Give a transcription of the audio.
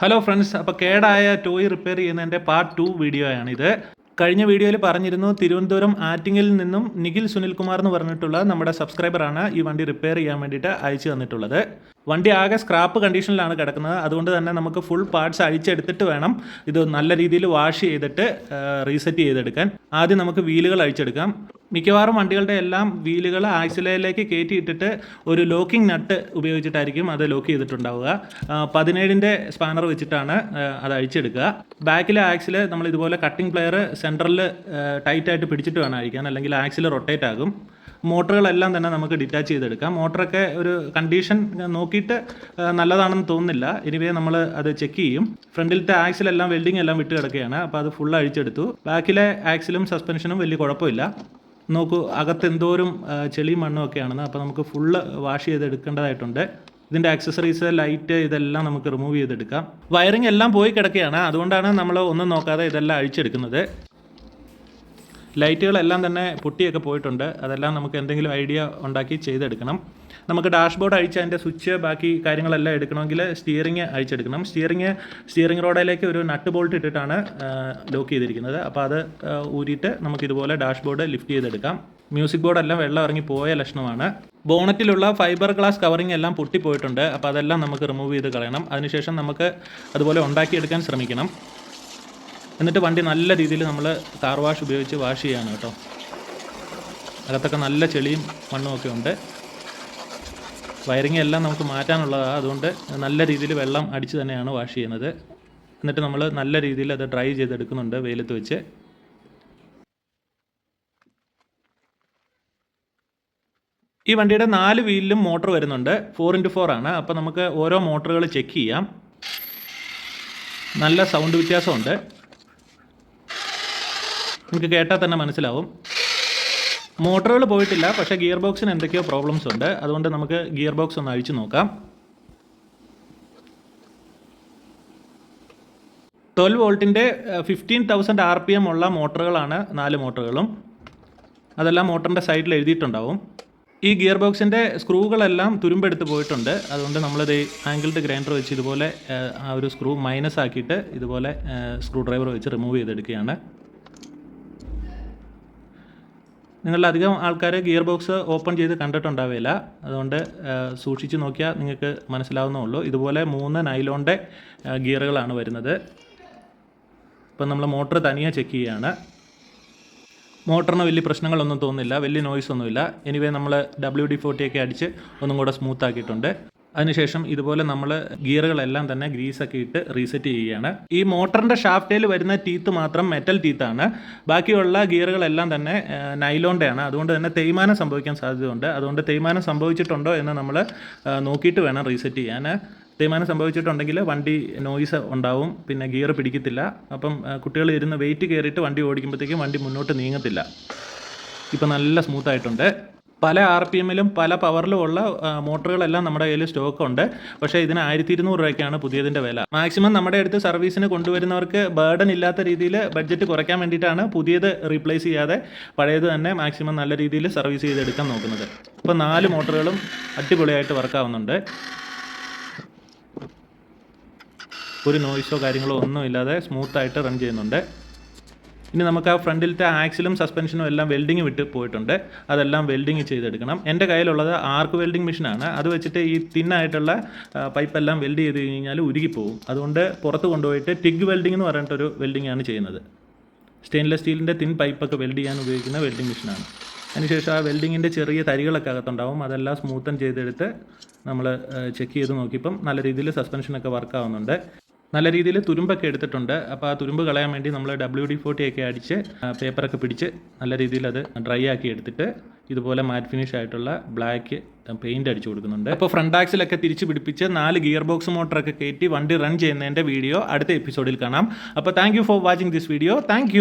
Hello friends അപ്പോൾ കേടായ toy repair ചെയ്യുന്നതിന്റെ പാർട്ട് ടു വീഡിയോ ആണിത് കഴിഞ്ഞ വീഡിയോയിൽ പറഞ്ഞിരുന്നു തിരുവനന്തപുരം ആറ്റിങ്ങിൽ നിന്നും നിഖിൽ സുനിൽകുമാർ എന്ന് പറഞ്ഞിട്ടുള്ള നമ്മുടെ സബ്സ്ക്രൈബറാണ് ഈ വണ്ടി റിപ്പയർ ചെയ്യാൻ വേണ്ടിയിട്ട് അയച്ചു തന്നിട്ടുള്ളത്. വണ്ടി ആകെ സ്ക്രാപ്പ് കണ്ടീഷനിലാണ് കിടക്കുന്നത്. അതുകൊണ്ട് തന്നെ നമുക്ക് ഫുൾ പാർട്സ് അഴിച്ചെടുത്തിട്ട് വേണം ഇത് നല്ല രീതിയിൽ വാഷ് ചെയ്തിട്ട് റീസെറ്റ് ചെയ്തെടുക്കാൻ. ആദ്യം നമുക്ക് വീലുകൾ അഴിച്ചെടുക്കാം. മിക്കവാറും വണ്ടികളുടെ എല്ലാം വീലുകൾ ആക്സിലയിലേക്ക് കയറ്റിയിട്ടിട്ട് ഒരു ലോക്കിംഗ് നട്ട് ഉപയോഗിച്ചിട്ടായിരിക്കും അത് ലോക്ക് ചെയ്തിട്ടുണ്ടാവുക. പതിനേഴിന്റെ സ്പാനർ വെച്ചിട്ടാണ് അത് അഴിച്ചെടുക്കുക. ബാക്കിലെ ആക്സിൽ നമ്മൾ ഇതുപോലെ കട്ടിംഗ് പ്ലെയർ സെന്ററിൽ ടൈറ്റായിട്ട് പിടിച്ചിട്ട് വേണം അഴിക്കാൻ അല്ലെങ്കിൽ ആക്സിൽ റൊട്ടേറ്റ് ആകും. മോട്ടറുകളെല്ലാം തന്നെ നമുക്ക് ഡിറ്റാച്ച് ചെയ്തെടുക്കാം. മോട്ടറൊക്കെ ഒരു കണ്ടീഷൻ നോക്കിയിട്ട് നല്ലതാണെന്ന് തോന്നുന്നില്ല. എനിവേ നമ്മൾ അത് ചെക്ക് ചെയ്യും. ഫ്രണ്ടിലത്തെ ആക്സിലെല്ലാം വെൽഡിംഗ് എല്ലാം വിട്ട് കിടക്കുകയാണ് അപ്പോൾ അത് ഫുൾ അഴിച്ചെടുത്തു. ബാക്കിലെ ആക്സിലും സസ്പെൻഷനും വലിയ കുഴപ്പമില്ല. നോക്കൂ അകത്ത് എന്തോരം ചെളി മണ്ണും ഒക്കെയാണെന്ന് അപ്പോൾ നമുക്ക് ഫുള്ള് വാഷ് ചെയ്തെടുക്കേണ്ടതായിട്ടുണ്ട്. ഇതിന്റെ ആക്സസറീസ് ലൈറ്റ് ഇതെല്ലാം നമുക്ക് റിമൂവ് ചെയ്തെടുക്കാം. വയറിംഗ് എല്ലാം പോയി കിടക്കുകയാണ്. അതുകൊണ്ടാണ് നമ്മൾ ഒന്നും നോക്കാതെ ഇതെല്ലാം അഴിച്ചെടുക്കുന്നത്. ലൈറ്റുകളെല്ലാം തന്നെ പൊട്ടിയൊക്കെ പോയിട്ടുണ്ട്. അതെല്ലാം നമുക്ക് എന്തെങ്കിലും ഐഡിയ ഉണ്ടാക്കി ചെയ്തെടുക്കണം. നമുക്ക് ഡാഷ്ബോർഡ് അഴിച്ച് അതിന്റെ സ്വിച്ച് ബാക്കി കാര്യങ്ങളെല്ലാം എടുക്കണമെങ്കിൽ സ്റ്റിയറിംഗ് അഴിച്ചെടുക്കണം. സ്റ്റിയറിംഗ് സ്റ്റിയറിംഗ് റോഡിലേക്ക് ഒരു നട്ട് ബോൾട്ട് ഇട്ടിട്ടാണ് ലോക്ക് ചെയ്തിരിക്കുന്നത്. അപ്പോൾ അത് ഊരിയിട്ട് നമുക്കിതുപോലെ ഡാഷ്ബോർഡ് ലിഫ്റ്റ് ചെയ്തെടുക്കാം. മ്യൂസിക് ബോർഡ് എല്ലാം വെള്ളം ഇറങ്ങി പോയ ലക്ഷണമാണ്. ബോണറ്റിലുള്ള ഫൈബർ ഗ്ലാസ് കവറിംഗ് എല്ലാം പൊട്ടിപ്പോയിട്ടുണ്ട്. അപ്പോൾ അതെല്ലാം നമുക്ക് റിമൂവ് ചെയ്ത് കളയണം. അതിനുശേഷം നമുക്ക് അതുപോലെ ഉണ്ടാക്കിയെടുക്കാൻ ശ്രമിക്കണം. എന്നിട്ട് വണ്ടി നല്ല രീതിയിൽ നമ്മൾ കാർ വാഷ് ഉപയോഗിച്ച് വാഷ് ചെയ്യാണ് കേട്ടോ. അകത്തൊക്കെ നല്ല ചെളിയും മണ്ണും ഒക്കെ ഉണ്ട്. വയറിംഗ് എല്ലാം നമുക്ക് മാറ്റാനുള്ളതാണ് അതുകൊണ്ട് നല്ല രീതിയിൽ വെള്ളം അടിച്ച് തന്നെയാണ് വാഷ് ചെയ്യുന്നത്. എന്നിട്ട് നമ്മൾ നല്ല രീതിയിൽ അത് ഡ്രൈ ചെയ്തെടുക്കുന്നുണ്ട് വെയിലത്ത് വെച്ച്. ഈ വണ്ടിയുടെ നാല് വീലിലും മോട്ടർ വരുന്നുണ്ട്. ഫോർ ഇന്റു ഫോർ ആണ്. അപ്പോൾ നമുക്ക് ഓരോ മോട്ടറുകൾ ചെക്ക് ചെയ്യാം. നല്ല സൗണ്ട് വ്യത്യാസമുണ്ട്. നിങ്ങൾക്ക് കേട്ടാൽ തന്നെ മനസ്സിലാവും. മോട്ടറുകൾ പോയിട്ടില്ല പക്ഷേ ഗിയർ ബോക്സിന് എന്തൊക്കെയോ പ്രോബ്ലംസ് ഉണ്ട്. അതുകൊണ്ട് നമുക്ക് ഗിയർ ബോക്സ് ഒന്ന് അഴിച്ചു നോക്കാം. Twelve വോൾട്ടിന്റെ fifteen thousand R P M ഉള്ള മോട്ടറുകളാണ് നാല് മോട്ടറുകളും. അതെല്ലാം മോട്ടറിന്റെ സൈഡിൽ എഴുതിയിട്ടുണ്ടാവും. ഈ ഗിയർ ബോക്സിന്റെ സ്ക്രൂകളെല്ലാം തുരുമ്പെടുത്ത് പോയിട്ടുണ്ട്. അതുകൊണ്ട് നമ്മളത് ആംഗിൾഡ് ഗ്രൈൻഡർ വെച്ച് ഇതുപോലെ ആ ഒരു സ്ക്രൂ മൈനസ് ആക്കിയിട്ട് ഇതുപോലെ സ്ക്രൂ ഡ്രൈവർ വെച്ച് റിമൂവ് ചെയ്തെടുക്കുകയാണ്. നിങ്ങളിൽ അധികം ആൾക്കാർ ഗിയർ ബോക്സ് ഓപ്പൺ ചെയ്ത് കണ്ടിട്ടുണ്ടാവില്ല. അതുകൊണ്ട് സൂക്ഷിച്ച് നോക്കിയാൽ നിങ്ങൾക്ക് മനസ്സിലാവുന്നേ ഉള്ളൂ ഇതുപോലെ മൂന്ന് നൈലോണിന്റെ ഗിയറുകളാണ് വരുന്നത്. ഇപ്പം നമ്മൾ മോട്ടർ തനിയെ ചെക്ക് ചെയ്യുകയാണ് മോട്ടറിന് വലിയ പ്രശ്നങ്ങളൊന്നും തോന്നുന്നില്ല. വലിയ നോയ്സ് ഒന്നുമില്ല. എനിവേ നമ്മൾ ഡബ്ല്യു ഡി ഫോർട്ടി ഒക്കെ അടിച്ച് ഒന്നും കൂടെ സ്മൂത്ത് ആക്കിയിട്ടുണ്ട്. അതിനുശേഷം ഇതുപോലെ നമ്മൾ ഗിയറുകളെല്ലാം തന്നെ ഗ്രീസൊക്കെ ഇട്ട് റീസെറ്റ് ചെയ്യുകയാണ്. ഈ മോട്ടറിന്റെ ഷാഫ്റ്റയിൽ വരുന്ന ടീത്ത് മാത്രം മെറ്റൽ ടീത്താണ് ബാക്കിയുള്ള ഗിയറുകളെല്ലാം തന്നെ നൈലോണ്ടാണ് അതുകൊണ്ട് തന്നെ തേയ്മാനം സംഭവിക്കാൻ സാധ്യതയുണ്ട്. അതുകൊണ്ട് തേയ്മാനം സംഭവിച്ചിട്ടുണ്ടോ എന്ന് നമ്മൾ നോക്കിയിട്ട് വേണം റീസെറ്റ് ചെയ്യാൻ തേയ്മാനം സംഭവിച്ചിട്ടുണ്ടെങ്കിൽ വണ്ടി നോയിസ് ഉണ്ടാവും. പിന്നെ ഗിയർ പിടിക്കത്തില്ല. അപ്പം കുട്ടികൾ ഇരുന്ന് വെയിറ്റ് കയറിയിട്ട് വണ്ടി ഓടിക്കുമ്പോഴത്തേക്കും വണ്ടി മുന്നോട്ട് നീങ്ങത്തില്ല. ഇപ്പം നല്ല സ്മൂത്ത് ആയിട്ടുണ്ട്. പല ആർ പി എമ്മിലും പല പവറിലും ഉള്ള മോട്ടറുകളെല്ലാം നമ്മുടെ കയ്യിൽ സ്റ്റോക്ക് ഉണ്ട് പക്ഷേ ഇതിന് ആയിരത്തി ഇരുന്നൂറ് രൂപയ്ക്കാണ് പുതിയതിന്റെ വില. മാക്സിമം നമ്മുടെ അടുത്ത് സർവീസിന് കൊണ്ടുവരുന്നവർക്ക് ബേർഡൻ ഇല്ലാത്ത രീതിയിൽ ബഡ്ജറ്റ് കുറയ്ക്കാൻ വേണ്ടിയിട്ടാണ് പുതിയത് റീപ്ലേസ് ചെയ്യാതെ പഴയത് തന്നെ മാക്സിമം നല്ല രീതിയിൽ സർവീസ് ചെയ്തെടുക്കാൻ നോക്കുന്നത്. ഇപ്പോൾ നാല് മോട്ടറുകളും അടിപൊളിയായിട്ട് വർക്കാവുന്നുണ്ട് ഒരു നോയ്സോ കാര്യങ്ങളോ ഒന്നും ഇല്ലാതെ സ്മൂത്തായിട്ട് റൺ ചെയ്യുന്നുണ്ട്. ഇനി നമുക്ക് ആ ഫ്രണ്ടിലത്തെ ആക്സിലും സസ്പെൻഷനും എല്ലാം വെൽഡിങ് വിട്ട് പോയിട്ടുണ്ട്. അതെല്ലാം വെൽഡിങ് ചെയ്തെടുക്കണം. എന്റെ കയ്യിലുള്ളത് ആർക്ക് വെൽഡിങ് മെഷീനാണ്. അത് വെച്ചിട്ട് ഈ തിന്നായിട്ടുള്ള പൈപ്പെല്ലാം വെൽഡ് ചെയ്ത് കഴിഞ്ഞാൽ ഉരുകിപ്പോവും. അതുകൊണ്ട് പുറത്ത് കൊണ്ടുപോയിട്ട് ടിഗ് വെൽഡിംഗ് എന്ന് പറഞ്ഞിട്ടൊരു വെൽഡിംഗ് ആണ് ചെയ്യുന്നത്. സ്റ്റെയിൻലെസ് സ്റ്റീലിന്റെ തിൻ പൈപ്പൊക്കെ വെൽഡ് ചെയ്യാൻ ഉപയോഗിക്കുന്ന വെൽഡിംഗ് മെഷീനാണ്. അതിനുശേഷം ആ വെൽഡിങ്ങിന്റെ ചെറിയ തരികളൊക്കെ അകത്തുണ്ടാവും. അതെല്ലാം സ്മൂത്തൻ ചെയ്തെടുത്ത് നമ്മൾ ചെക്ക് ചെയ്ത് നോക്കിയപ്പം നല്ല രീതിയിൽ സസ്പെൻഷനൊക്കെ വർക്ക് ആവുന്നുണ്ട്. നല്ല രീതിയിൽ തുരുമ്പൊക്കെ എടുത്തിട്ടുണ്ട്. അപ്പോൾ ആ തുരുമ്പ് കളയാൻ വേണ്ടി നമ്മൾ ഡബ്ല്യു ഡി ഫോർട്ടി ഒക്കെ അടിച്ച് പേപ്പറൊക്കെ പിടിച്ച് നല്ല രീതിയിൽ അത് ഡ്രൈ ആക്കി എടുത്തിട്ട് ഇതുപോലെ മാറ്റ് ഫിനിഷ് ആയിട്ടുള്ള ബ്ലാക്ക് പെയിന്റ് അടിച്ചു കൊടുക്കുന്നുണ്ട്. അപ്പോൾ ഫ്രണ്ട് ആക്സിലൊക്കെ തിരിച്ച് പിടിപ്പിച്ച് നാല് ഗിയർ ബോക്സ് മോട്ടറൊക്കെ കയറ്റി വണ്ടി റൺ ചെയ്യുന്നതിന്റെ വീഡിയോ അടുത്ത എപ്പിസോഡിൽ കാണാം. അപ്പോൾ thank for watching this video thank